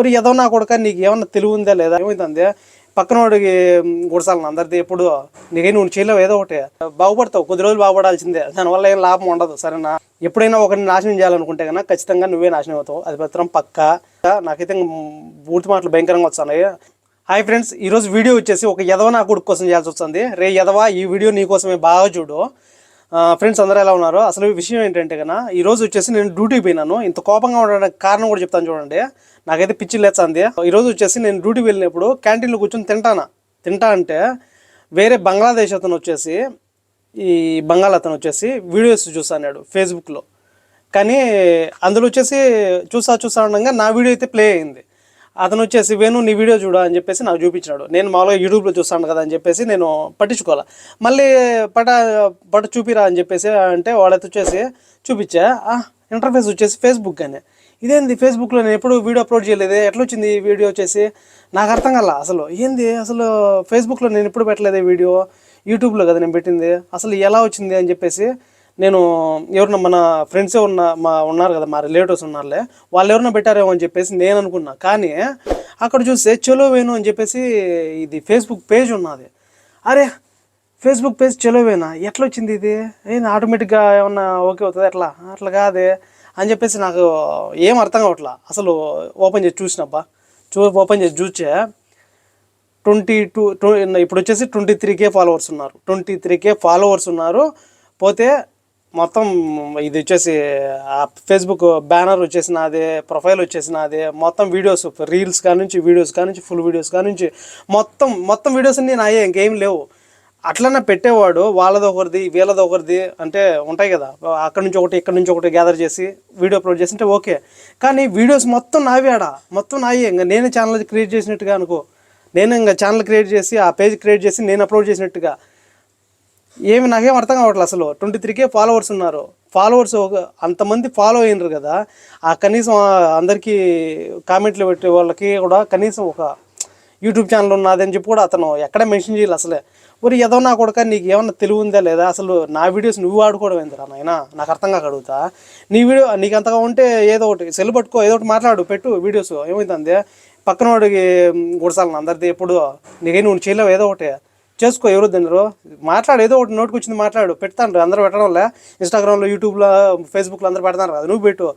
ఒరి ఏదో నా కొడుక నీకు ఏమన్నా తెలివి ఉందా లేదా? ఏమైంది పక్కన వాడికి గుడసాలను అందరిది ఎప్పుడు నీకే నువ్వు చేయలేవు ఏదో ఒకటి. బాగుపడతావు కొద్ది రోజులు బాగుపడాల్సిందే. దానివల్ల ఏం లాభం ఉండదు సరేనా? ఎప్పుడైనా ఒకరిని నాశనం చేయాలనుకుంటే కన్నా ఖచ్చితంగా నువ్వే నాశనం అవుతావు. అది మాత్రం పక్క. నాకైతే పూర్తి మాటలు భయంకరంగా వస్తున్నాయి. హాయ్ ఫ్రెండ్స్ ఈరోజు వీడియో వచ్చేసి ఒక యదవ నా కొడుకు కోసం చేయాల్సి వస్తుంది. రే యదవ ఈ వీడియో నీకోసమే బాగా చూడు. ఫ్రెండ్స్ అందరూ ఎలా ఉన్నారు? అసలు విషయం ఏంటంటే కన్నా ఈ రోజు వచ్చేసి నేను డ్యూటీకి పోయినాను. ఇంత కోపంగా ఉండడానికి కారణం కూడా చెప్తాను చూడండి. నాకైతే పిచ్చి లేచంది ఈ రోజు వచ్చేసి నేను డ్యూటీకి వెళ్ళినప్పుడు క్యాంటీన్లో కూర్చొని తింటానా? తింటా అంటే వేరే బంగ్లాదేశ్ అతను వచ్చేసి ఈ బంగాల్ అతను వచ్చేసి వీడియోస్ చూసాడు ఫేస్బుక్లో కానీ అందులో వచ్చేసి చూసా చూసా ఉండగా నా వీడియో అయితే ప్లే అయింది. అతను వచ్చేసి వేణు నీ వీడియో చూడ అని చెప్పేసి నాకు చూపించినాడు. నేను మామూలుగా యూట్యూబ్లో చూస్తాను కదా అని చెప్పేసి నేను పట్టించుకోవాలా. మళ్ళీ పట పట చూపిరా అని చెప్పేసి అంటే వాళ్ళైతే వచ్చేసి చూపించా. ఇంటర్ఫేస్ వచ్చేసి ఫేస్బుక్ అని. ఇదేంది? ఫేస్బుక్లో నేను ఎప్పుడు వీడియో అప్లోడ్ చేయలేదు. ఎట్లా వచ్చింది ఈ వీడియో వచ్చేసి? నాకు అర్థం కల అసలు. ఏంది? అసలు ఫేస్బుక్లో నేను ఎప్పుడు పెట్టలేదు వీడియో? యూట్యూబ్లో కదా నేను పెట్టింది. అసలు ఎలా వచ్చింది అని చెప్పేసి నేను ఎవరన్నా మన ఫ్రెండ్స్ ఉన్న మా ఉన్నారు కదా మా రిలేటివ్స్ ఉన్నారులే వాళ్ళు ఎవరన్నా పెట్టారేమో అని చెప్పేసి నేను అనుకున్నా. కానీ అక్కడ చూస్తే చలో వేణు అని చెప్పేసి ఇది ఫేస్బుక్ పేజ్ ఉన్నది. అరే ఫేస్బుక్ పేజ్ చలోవేనా ఎట్లా వచ్చింది ఇది? ఏంది ఆటోమేటిక్గా ఏమన్నా ఓకే అవుతుంది ఎట్లా? అట్లా కాదే అని చెప్పేసి నాకు ఏం అర్థం కావట్లా. అసలు ఓపెన్ చేసి చూసినబ్బా. చూ ఓపెన్ చేసి చూచే ట్వంటీ టూ ఇప్పుడు వచ్చేసి ట్వంటీ త్రీ కే ఫాలోవర్స్ ఉన్నారు. ట్వంటీ త్రీ కే ఫాలోవర్స్ ఉన్నారు. పోతే మొత్తం ఇది వచ్చేసి ఆ ఫేస్బుక్ బ్యానర్ వచ్చేసి నాదే ప్రొఫైల్ వచ్చేసి నాదే మొత్తం వీడియోస్ రీల్స్ కానుంచి వీడియోస్ కానుంచి ఫుల్ వీడియోస్ కానుంచి మొత్తం మొత్తం వీడియోస్ అన్ని నాయే ఇంకేం లేవు. అట్లనే పెట్టేవాడు వాళ్ళది ఒకరిది వీళ్ళది ఒకరిది అంటే ఉంటాయి కదా అక్కడ నుంచి ఒకటి ఇక్కడ నుంచి ఒకటి గ్యాదర్ చేసి వీడియో అప్లోడ్ చేసి అంటే ఓకే. కానీ వీడియోస్ మొత్తం నావే ఆడ మొత్తం నాయే. ఇంకా నేనే ఛానల్ క్రియేట్ చేసినట్టుగా అనుకో. నేను ఇంకా ఛానల్ క్రియేట్ చేసి ఆ పేజ్ క్రియేట్ చేసి నేను అప్లోడ్ చేసినట్టుగా. ఏమి నాకేం అర్థం కావట్లేదు అసలు. ట్వంటీ త్రీకే ఫాలోవర్స్ ఉన్నారు. ఫాలోవర్స్ ఒక అంతమంది ఫాలో అయినరు కదా. ఆ కనీసం అందరికీ కామెంట్లు పెట్టే వాళ్ళకి కూడా కనీసం ఒక యూట్యూబ్ ఛానల్ ఉన్నది అని చెప్పి కూడా అతను ఎక్కడ మెన్షన్ చేయాలి అసలే. మరి ఏదో నా కొడక నీకు ఏమన్నా తెలివి ఉందా లేదా? అసలు నా వీడియోస్ నువ్వు ఆడుకోవడం ఏందిరా నాయన? నాకు అర్థం కాక అడుగుతా. నీ వీడియో నీకు అంతగా ఉంటే ఏదో ఒకటి సెల్ పట్టుకో ఏదో ఒకటి మాట్లాడు పెట్టు వీడియోస్ ఏమైతుంది పక్కన వాడికి గుడసాలను అందరిది ఎప్పుడు? నీకే నువ్వు చేయలేవు ఏదో ఒకటి. చేసుకో ఎవరు తినరు. మాట్లాడు ఏదో ఒకటి నోటికి వచ్చింది మాట్లాడు. పెడతాను అందరూ పెట్టడంలే. ఇన్స్టాగ్రామ్లో యూట్యూబ్లో ఫేస్బుక్లో అందరూ పెడతాను అది నువ్వు పెట్టు.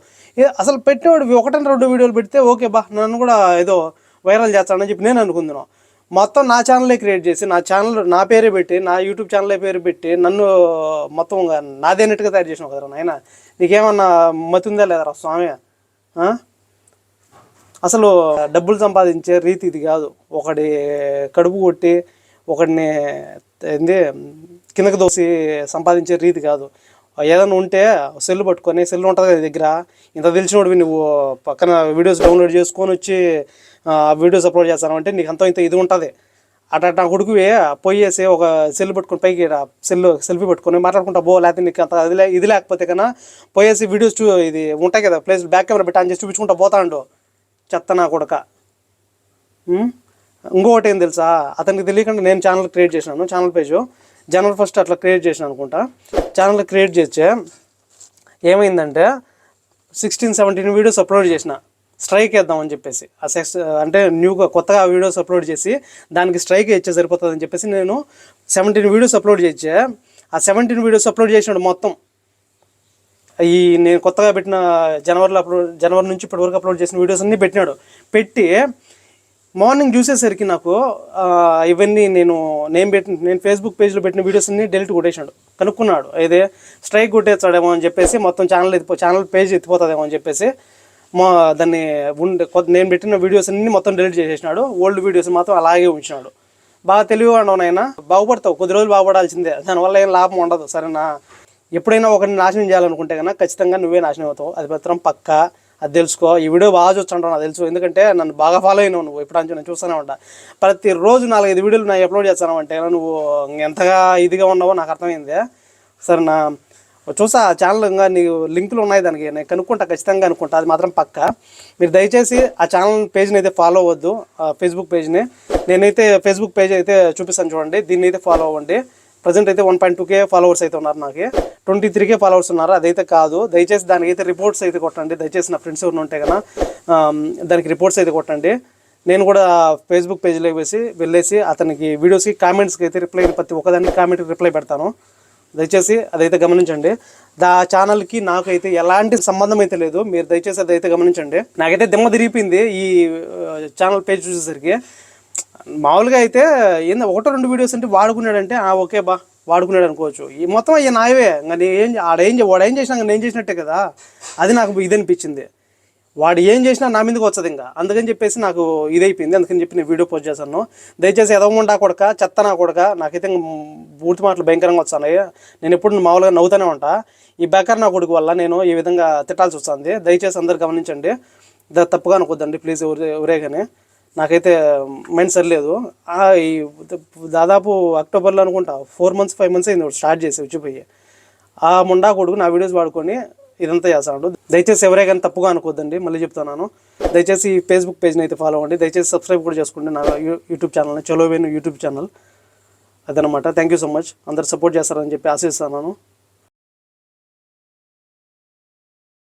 అసలు పెట్టేవాడు ఒకటని రెండు వీడియోలు పెడితే ఓకే బా నన్ను కూడా ఏదో వైరల్ చేస్తానని చెప్పి నేను అనుకుందాను మొత్తం నా ఛానలే క్రియేట్ చేసి నా ఛానల్ నా పేరే పెట్టి నా యూట్యూబ్ ఛానల్ పేరు పెట్టి నన్ను మొత్తం ఇంకా నాదేనట్టుగా తయారు చేసినావు కదరా నాయన? నీకేమన్నా మతుందా లేదరా స్వామి? అసలు డబ్బులు సంపాదించే రీతి ఇది కాదు. ఒకటి కడుపు కొట్టి ఒకడిని ఏంది కిందకి దోసి సంపాదించే రీతి కాదు. ఏదైనా ఉంటే సెల్ పట్టుకొని సెల్ ఉంటుంది కదా దగ్గర ఇంత తెలిసినోడివి నువ్వు పక్కన వీడియోస్ డౌన్లోడ్ చేసుకొని వచ్చి వీడియోస్ అప్లోడ్ చేస్తానంటే నీకు అంత ఇంత ఇది ఉంటుంది. అట్లా నా కొడుకువి పోయేసి ఒక సెల్ పట్టుకొని పైకి సెల్ సెల్ఫీ పట్టుకొని మాట్లాడుకుంటా బో లేకపోతే నీకు అంత అది లే- ఇది లేకపోతే కన్నా పోయేసి వీడియోస్ చూ ఇది ఉంటాయి కదా ప్లేస్ బ్యాక్ కెమెరా పెట్టి అని చేసి చూపించుకుంటా పోతాండు. చెత్త నా కొడుక. ఇంకొకటి ఏం తెలుసా? అతనికి తెలియకుండా నేను ఛానల్ క్రియేట్ చేసినాను ఛానల్ పేజ్ జనవరి ఫస్ట్ అట్లా క్రియేట్ చేసిన అనుకుంటా. ఛానల్ క్రియేట్ చేస్తే ఏమైందంటే సిక్స్టీన్ సెవెంటీన్ వీడియోస్ అప్లోడ్ చేసిన. స్ట్రైక్ వేద్దామని చెప్పేసి. ఆ సెక్స్ అంటే న్యూగా కొత్తగా వీడియోస్ అప్లోడ్ చేసి దానికి స్ట్రైక్ ఇచ్చే సరిపోతుందని చెప్పేసి నేను సెవెంటీన్ వీడియోస్ అప్లోడ్ చేసే ఆ సెవెంటీన్ వీడియోస్ అప్లోడ్ చేసినాడు మొత్తం ఈ నేను కొత్తగా పెట్టిన జనవరిలో అప్లోడ్ జనవరి నుంచి ఇప్పటివరకు అప్లోడ్ చేసిన వీడియోస్ అన్నీ పెట్టినాడు. పెట్టి మార్నింగ్ చూసేసరికి నాకు ఇవన్నీ నేను నేను పెట్టిన నేను ఫేస్బుక్ పేజ్లో పెట్టిన వీడియోస్ అన్ని డెలిట్ కొట్టేసాడు కనుక్కున్నాడు. అయితే స్ట్రైక్ కొట్టేస్తాడేమో అని చెప్పేసి మొత్తం ఛానల్ ఎత్తిపో ఛానల్ పేజ్ ఎత్తిపోతుందేమో అని చెప్పేసి మా దాన్ని ఉండే కొద్ది నేను పెట్టిన వీడియోస్ అన్ని మొత్తం డెలిట్ చేసేసినాడు. ఓల్డ్ వీడియోస్ మాత్రం అలాగే ఉంచినాడు. బాగా తెలివిగా నాయన. బాగుపడతావు. కొద్ది రోజులు బాగుపడాల్సిందే. దానివల్ల ఏం లాభం ఉండదు. సరేనా? ఎప్పుడైనా ఒకరిని నాశనం చేయాలనుకుంటే కనుక ఖచ్చితంగా నువ్వే నాశనం అవుతావు. అది మాత్రం పక్క. అది తెలుసుకో. ఈ వీడియో బాగా చూస్తుంటావు నాకు తెలుసు. ఎందుకంటే నన్ను బాగా ఫాలో అయినావు నువ్వు. ఇప్పుడు నుంచి నేను చూస్తూనే ఉంటా. ప్రతిరోజు నాలుగైదు వీడియోలు నేను అప్లోడ్ చేస్తాను అంటే నువ్వు ఎంతగా ఇదిగా ఉన్నావో నాకు అర్థమైంది. సరే నా చూసా ఛానల్ ఇంకా నీకు లింకులు ఉన్నాయి దానికి. నేను కనుక్కుంటా ఖచ్చితంగా అనుకుంటా అది మాత్రం పక్క. మీరు దయచేసి ఆ ఛానల్ పేజ్ని అయితే ఫాలో అవ్వద్దు. ఆ ఫేస్బుక్ పేజ్ని నేనైతే ఫేస్బుక్ పేజ్ అయితే చూపిస్తాను చూడండి. దీన్ని అయితే ఫాలో అవ్వండి. ప్రజెంట్ అయితే one point two K followers అయితే ఉన్నారు నాకు. ట్వంటీ త్రీ కే ఫాలోవర్స్ ఉన్నారు. అదైతే కాదు. దయచేసి దానికి అయితే రిపోర్ట్స్ అయితే కొట్టండి. దయచేసి నా ఫ్రెండ్స్ ఎవరు ఉంటే కదా దానికి రిపోర్ట్స్ అయితే కొట్టండి. నేను కూడా ఫేస్బుక్ పేజ్లోకి వేసి వెళ్ళేసి అతనికి వీడియోస్కి కామెంట్స్కి అయితే రిప్లై ప్రతి ఒక్కదానికి కామెంట్కి రిప్లై పెడతాను. దయచేసి అదైతే గమనించండి. దా ఛానల్కి నాకైతే ఎలాంటి సంబంధం అయితే లేదు. మీరు దయచేసి అదైతే గమనించండి. నాకైతే దిమ్మ తిరిగిపోయింది ఈ ఛానల్ పేజ్ చూసేసరికి. మామూలుగా అయితే ఏందో ఒకటో రెండు వీడియోస్ అంటే వాడుకున్నాడంటే ఆ ఓకే బా వాడుకున్నాడు అనుకోవచ్చు. ఈ మొత్తం అయ్యా నాయవే. ఇంకా నేను ఏం వాడేం వాడు ఏం చేసినా నేను చేసినట్టే కదా. అది నాకు ఇది అనిపించింది. వాడు ఏం చేసినా నా మీదకి వచ్చదు ఇంకా. అందుకని చెప్పేసి నాకు ఇదైపోయింది. అందుకని చెప్పి నేను వీడియో పోస్ట్ చేశాను. దయచేసి ఎదవముండా కొడక చెత్త నా కొడక నాకైతే పూర్తి మాటలు భయంకరంగా వస్తాయి నేను ఎప్పుడు మామూలుగా నవ్వుతూనే ఉంటా. ఈ బేకర్ నా కొడుకు వల్ల నేను ఈ విధంగా తిట్టాల్సి వస్తుంది. దయచేసి అందరు గమనించండి. తప్పుగా అనుకోద్దండి. ప్లీజ్ ఎవరే ఎవరే కానీ నాకైతే మైండ్ సరిలేదు ఈ దాదాపు అక్టోబర్లో అనుకుంటా ఫోర్ మంత్స్ ఫైవ్ మంత్స్ అయింది స్టార్ట్ చేసి వచ్చిపోయి ఆ ముండా కొడుకు నా వీడియోస్ వాడుకొని ఇదంతా చేస్తాడు. దయచేసి ఎవరే కానీ తప్పుగా అనుకోద్దండి మళ్ళీ చెప్తున్నాను. దయచేసి ఈ ఫేస్బుక్ పేజ్ని అయితే ఫాలో అవ్వండి. దయచేసి సబ్స్క్రైబ్ కూడా చేసుకోండి నా యూట్యూబ్ ఛానల్ని చలోవేను యూట్యూబ్ ఛానల్. అదనమాట. Thank you so much. అందరు సపోర్ట్ చేస్తారని చెప్పి ఆశిస్తున్నాను.